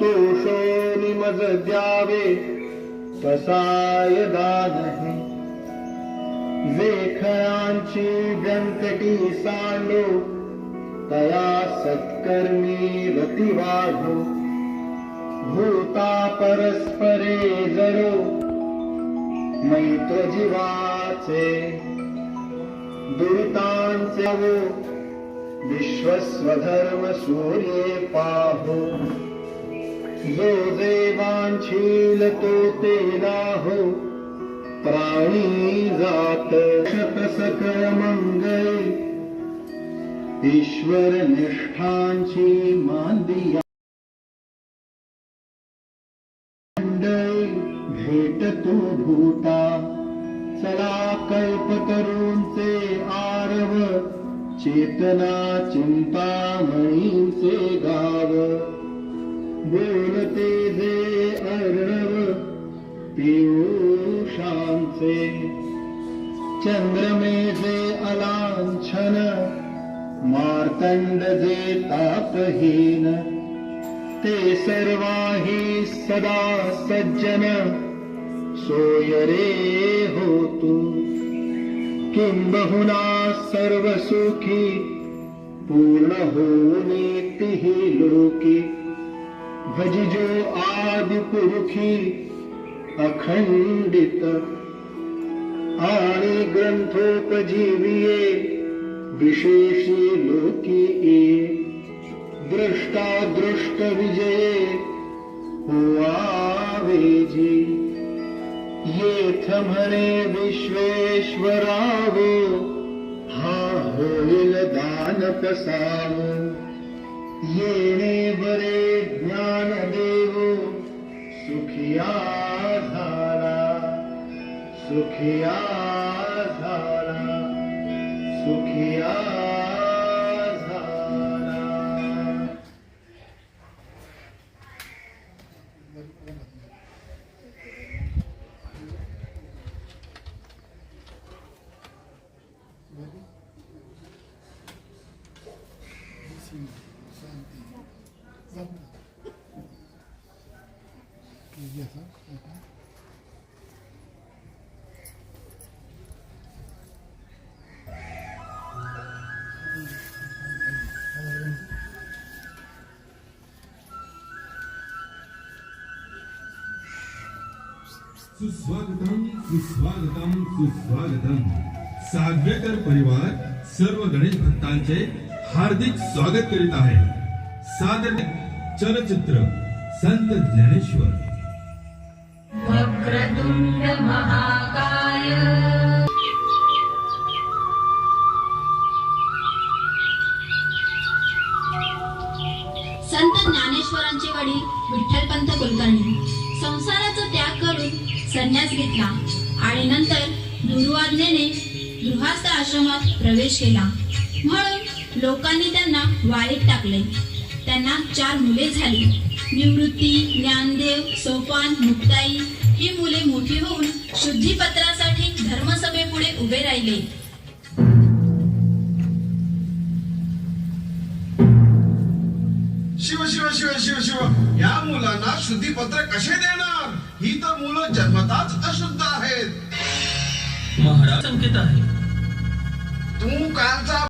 तोषो निमज द्यावे कसाय दानहे वेखयांची व्यंकटी सांडो तया सत्कर्मी रती वाढो. भूता परस्परे जरो मैत्र जीवाचे दुरितांचे विश्वस्वधर्म सूर्ये पाहो. जो देवांशील तो तेला हो. प्राणी जात शतसक मंगल. ईश्वर निष्ठांची मांदिया. भेट भेटतो भूता. चला कल्पतरूंचे आरव. चेतना चिंतामणींचे गाव. बोलते जे अर्णव पियुषांचे. चंद्रमे जे अलांछन मार्तंड जे तापहीन. ते सर्वाही सदा सज्जन सोय रे होतु किंबहुना सर्व सुखी पूर्ण होनीतिहि भजिजो आदि पुरुखी अखंडित आणि ग्रंथोपजीविये विशेषी लोकी दृष्टा दृष्ट विजये हुआवेजी येथ म्हणे विश्वेश्वराव हा होईल दान पसाव ये सुखिया झाला सुखिया झाला सुस्वागतम सुस्वागतम सुस्वागतम. सागवेकर परिवार सर्व गणेश भक्तांचे हार्दिक स्वागत करीत आहे. सादर चलचित्र संत ज्ञानेश्वर. वक्रतुण्ड महाकाय. संत ज्ञानेश्वरांचे वडील विठ्ठलपंत कुलकर्णी. संसाराचा त्याग संन्यास घेतला आणि नंतर दुर्वाज्ञेने गृहस्थ आश्रमात प्रवेश केला. म्हणून लोकांनी त्यांना वाळीत टाकले. त्यांना चार मुले झाली. निवृत्ती ज्ञानदेव सोपान मुक्ताई ही मुले मोठी होऊन शुद्धीपत्रासाठी धर्मसभेपुढे उभे राहिले. शिव शिव शिव शिव शिव. या मुलांना शुद्धीपत्र कसे देणार? ही तर मुलं जन्मताच अशुद्ध आहेत. महाराज संकेत आहे. तू कालचा